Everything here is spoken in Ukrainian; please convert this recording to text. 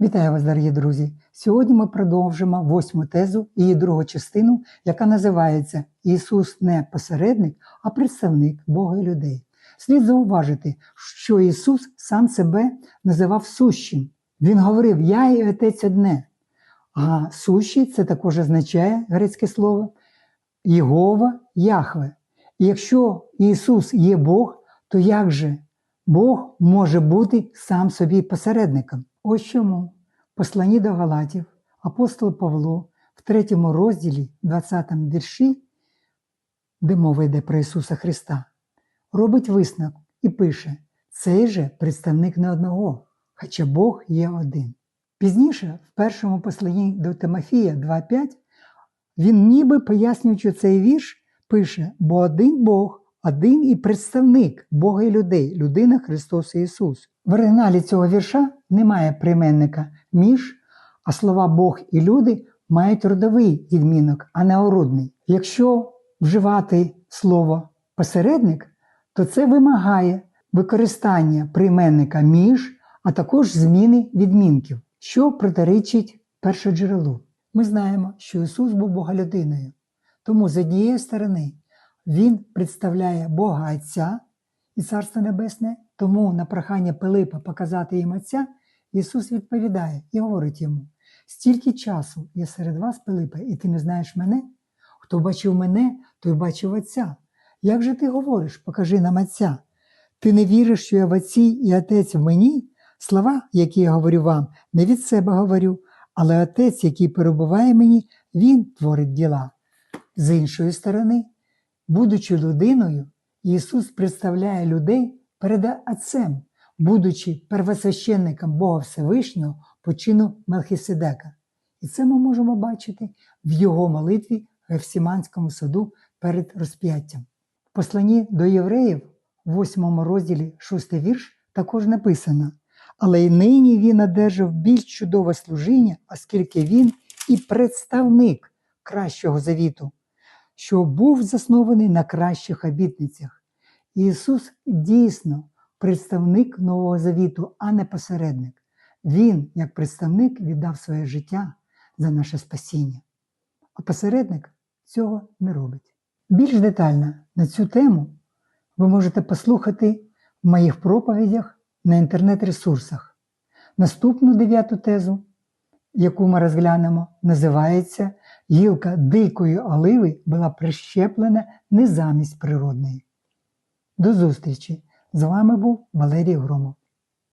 Вітаю вас, дорогі друзі! Сьогодні ми продовжимо восьму тезу і її другу частину, яка називається Ісус не посередник, а представник Бога і людей. Слід зауважити, що Ісус сам себе називав сущим. Він говорив Я і Отець одне. А сущий це також означає грецьке слово Єгова Яхве. І якщо Ісус є Бог, то як же Бог може бути сам собі посередником? Ось чому посланні до Галатів апостол Павло в третьому розділі, 20 вірші, де мова йде про Ісуса Христа, робить висновок і пише: цей же представник не одного, хоча Бог є один. Пізніше, в першому посланні до Тимофія 2.5, він ніби пояснюючи цей вірш, пише: бо один Бог, один і представник Бога і людей, людина Христос Ісус. В оригіналі цього вірша немає прийменника між, а слова Бог і люди мають родовий відмінок, а не орудний. Якщо вживати слово посередник, то це вимагає використання прийменника між, а також зміни відмінків, що протирічить першоджерелу. Ми знаємо, що Ісус був Боголюдиною. Тому з однієї сторони Він представляє Бога Отця і Царство Небесне, тому на прохання Пилипа показати їм Отця, Ісус відповідає і говорить йому: стільки часу я серед вас, Пилипе, і ти не знаєш мене? Хто бачив мене, той бачив Отця. Як же ти говориш, покажи нам Отця? Ти не віриш, що я в Отці і Отець в мені? Слова, які я говорю вам, не від себе говорю, але Отець, який перебуває мені, Він творить діла. З іншої сторони, будучи людиною, Ісус представляє людей перед Отцем, будучи первосвященником Бога Всевишнього по чину Мелхиседека. І це ми можемо бачити в його молитві в Гефсіманському саду перед розп'яттям. В посланні до євреїв, в 8 розділі 6 вірш, також написано: але й нині він одержав більш чудове служіння, оскільки він і представник кращого завіту, що був заснований на кращих обітницях. Ісус дійсно представник Нового Завіту, а не посередник. Він, як представник, віддав своє життя за наше спасіння. А посередник цього не робить. Більш детально на цю тему ви можете послухати в моїх проповідях на інтернет-ресурсах. Наступну дев'яту тезу, яку ми розглянемо, називається Гілка дикої оливи була прищеплена не замість природної. До зустрічі! З вами був Валерій Громов.